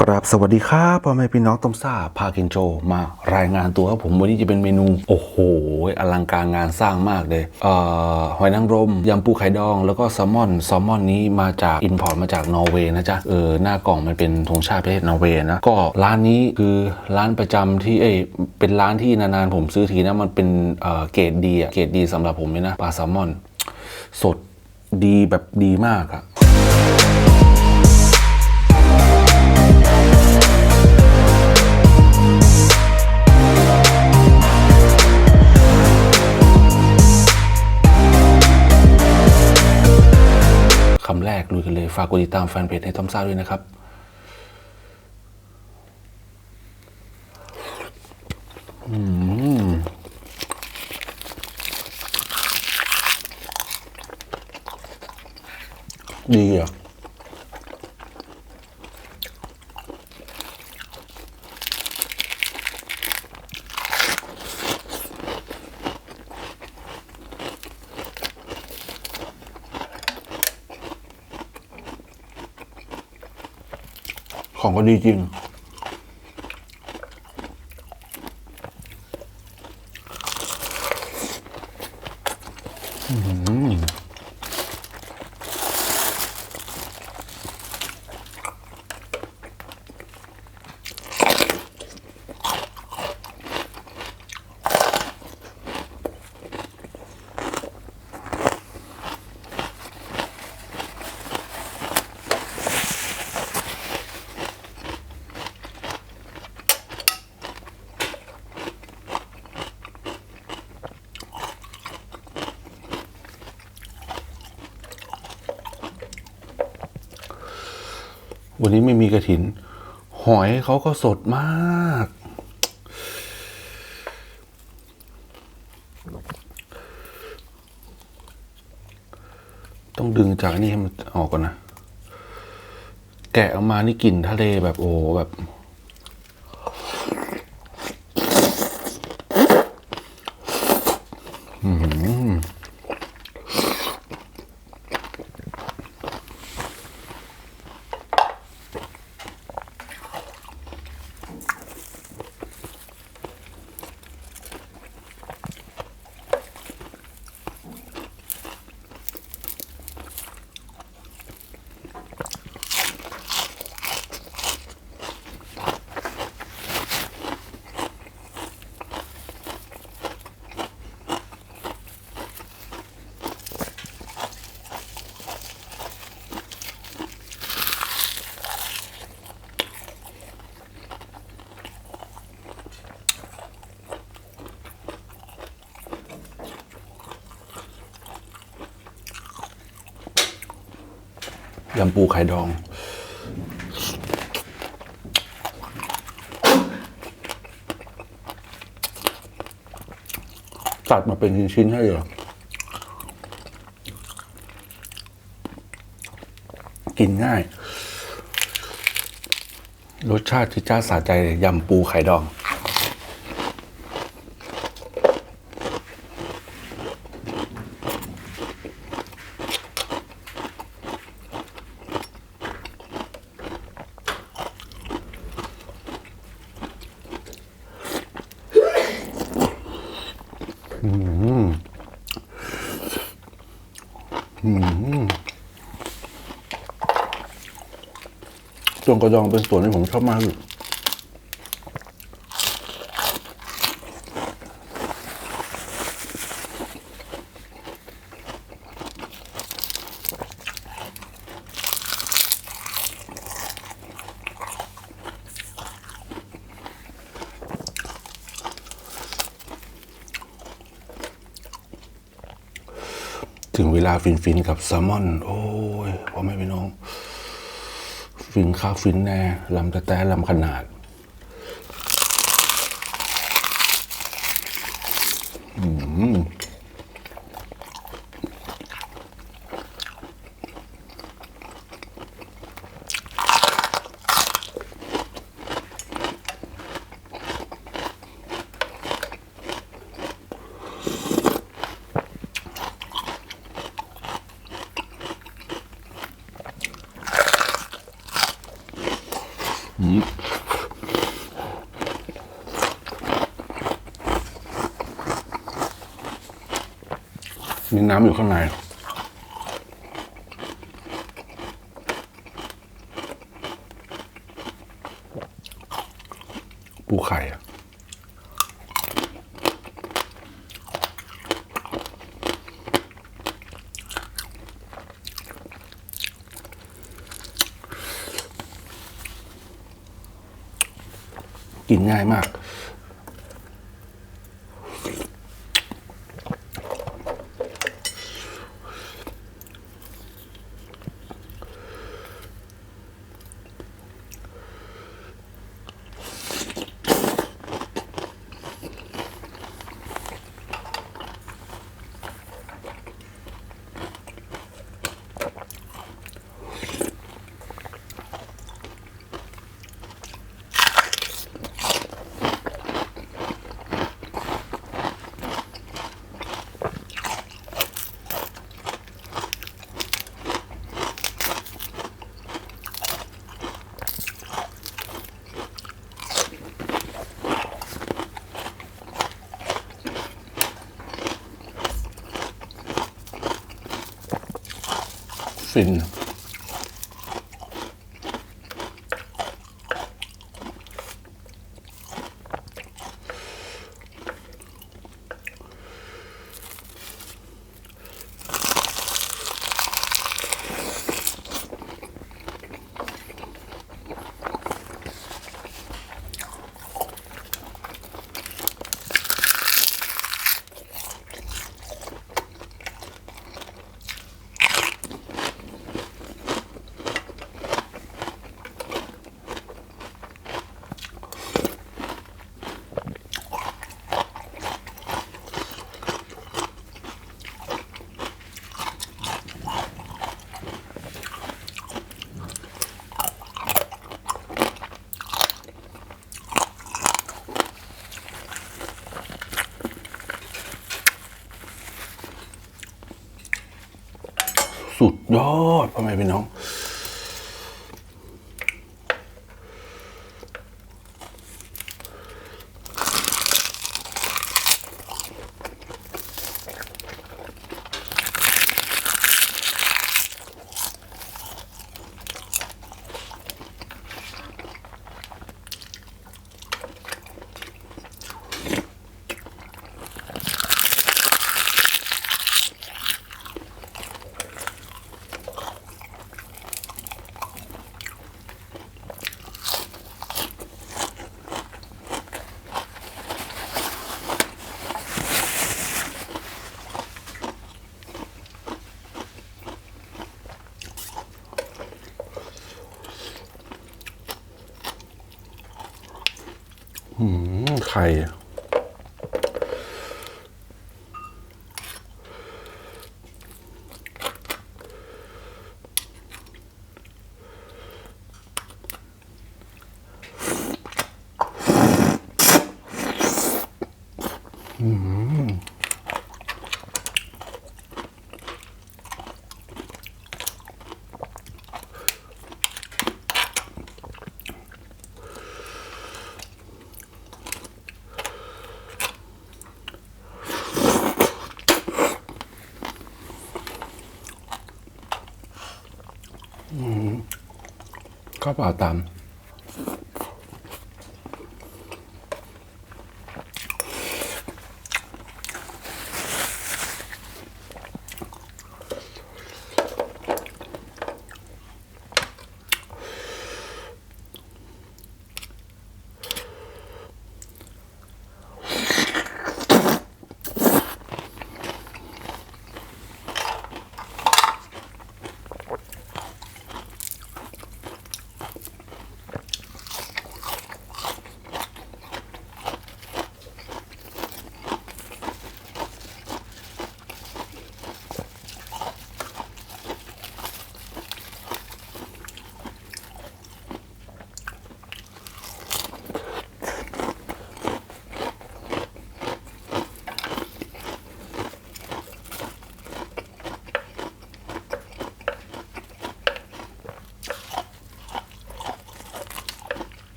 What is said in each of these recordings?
กราบสวัสดีครับพ่อแม่พี่น้องต้มซ่าพากินโจมารายงานตัวครับผมวันนี้จะเป็นเมนู โอ้โห อลังการงานสร้างมากเลยเอ่อหอยนางรมยำปูไข่ดอง แล้วก็แซลมอนแซลมอนนี้มาจากอินพอร์ตมาจากนอร์เวย์นะจ๊ะเออหน้ากล่องมันเป็นธงชาติประเทศนอร์เวย์นะก็ร้านนี้คือร้านประจำที่เอยเป็นร้านที่นานๆผมซื้อทีนะมันเป็นเอ่อเกรดดีอะเกรดดีสำหรับผมเลยนะปลาแซลมอน สดดีแบบดีมากอะ ฝากกดติดตามแฟนเพจให้ทอมซ่าด้วยนะครับ อืมดีอะ ของก็ดีจริง วันนี้ไม่มีกระถิน หอยเขาก็สดมาก ต้องดึงจากนี่ให้มันออกก่อนนะ แกะออกมานี่กลิ่นทะเลแบบโอ้แบบ ยำปูไข่ดอง ตัดมาเป็นชิ้นๆให้เหรอกินง่าย รสชาติที่จ้าสาใจยำปูไข่ดอง ส่วนกระดองเป็นส่วนที่ผมชอบมากที่สุด ถึงเวลาฟินๆกับแซลมอน โอ้ยพ่อแม่พี่น้อง ฟินข้าวฟินแน่ลำแต่แต่ลำขนาด มีน้ำอยู่ข้างในปูไข่อะกินง่ายมาก ฟิน สุดยอ ดพ่อแม่พี่น้อง ไข่ ก็เอาตาม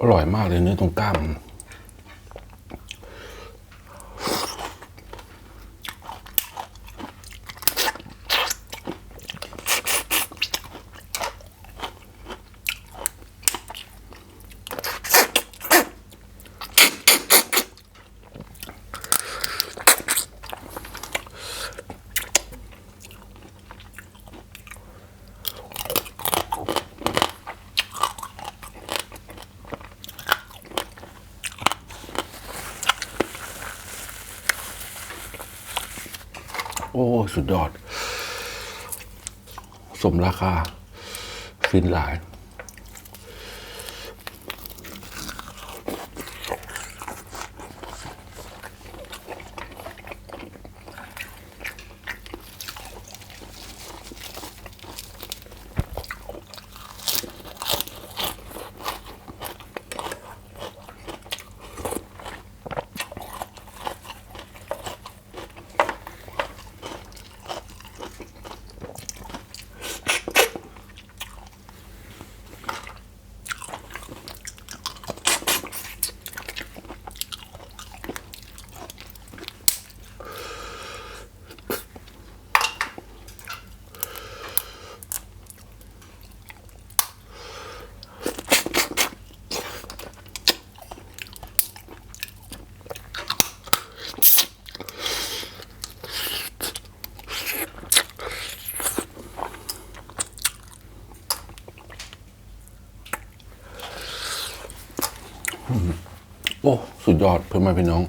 อร่อยมากเลยเนื้อตรงกล้าม โอ้ สุดยอด สมราคา ฟินหลาย โอ้ สุดยอดเพื่อนมาพี่น้อง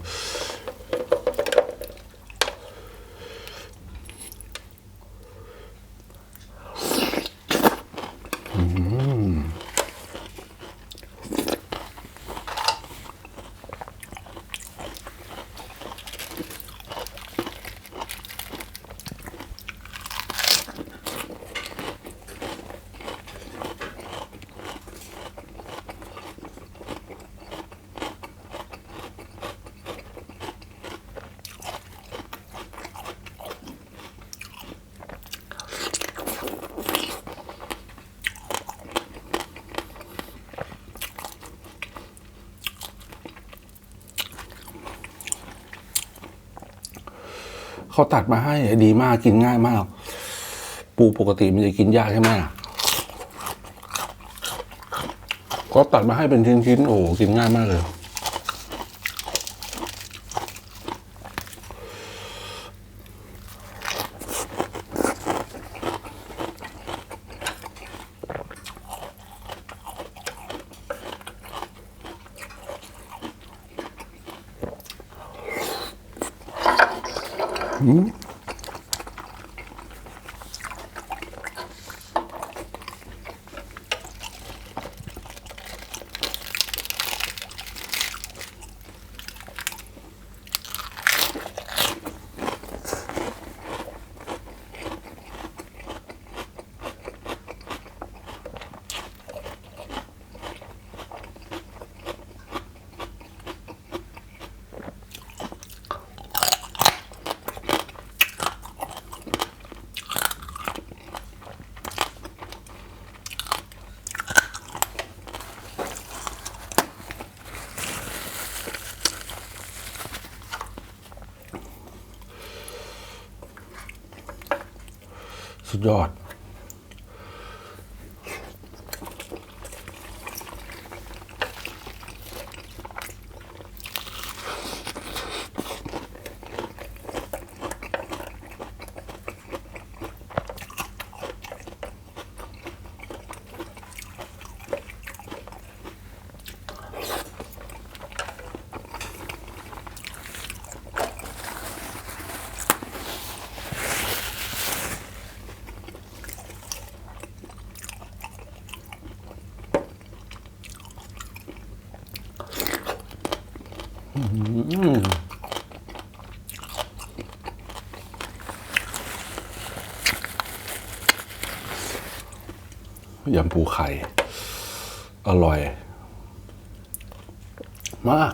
เขาตัดมาให้ดีมากกินง่ายมาก ปูปกติมันจะกินยากใช่ไหมล่ะก็ตัดมาให้เป็นชิ้นๆโอ้กินง่ายมากเลย สุดยอด ยำปูไข่ อร่อย มาก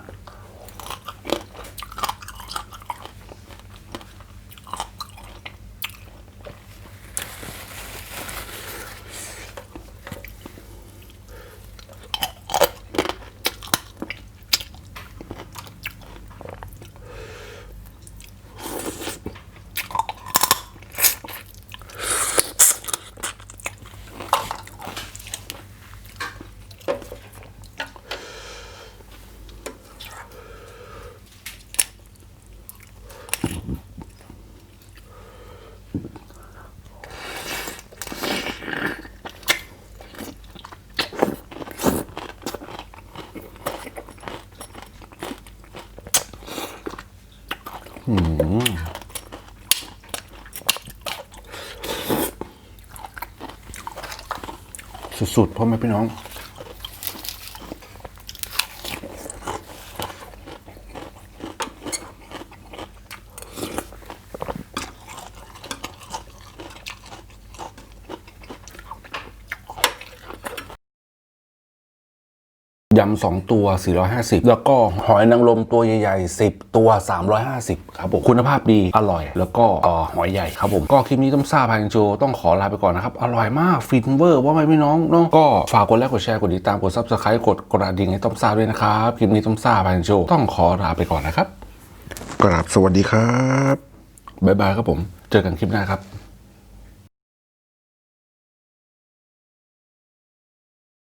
อ หืม สุดๆพ่อแม่พี่น้อง ยำสองตัว 450 แล้วก็หอยนางรมตัวใหญ่ๆ 10 ตัว 350 ครับผมคุณภาพดีอร่อย แล้วก็เอ่อหอยใหญ่ครับผมก็คลิปนี้ต้มซ่าพายโจต้องขอลาไปก่อนนะครับ อร่อยมากฟินเวอร์ว่าไหมพี่น้องเนาะก็ฝากกดไลค์กดแชร์กดติดตามกด subscribe กดกระดิ่งให้ต้มซ่าด้วยนะครับคลิปนี้ต้มซ่าพายโจต้องขอลาไปก่อนนะครับกราบสวัสดีครับบ๊ายบายครับผม เจอกันคลิปหน้าครับ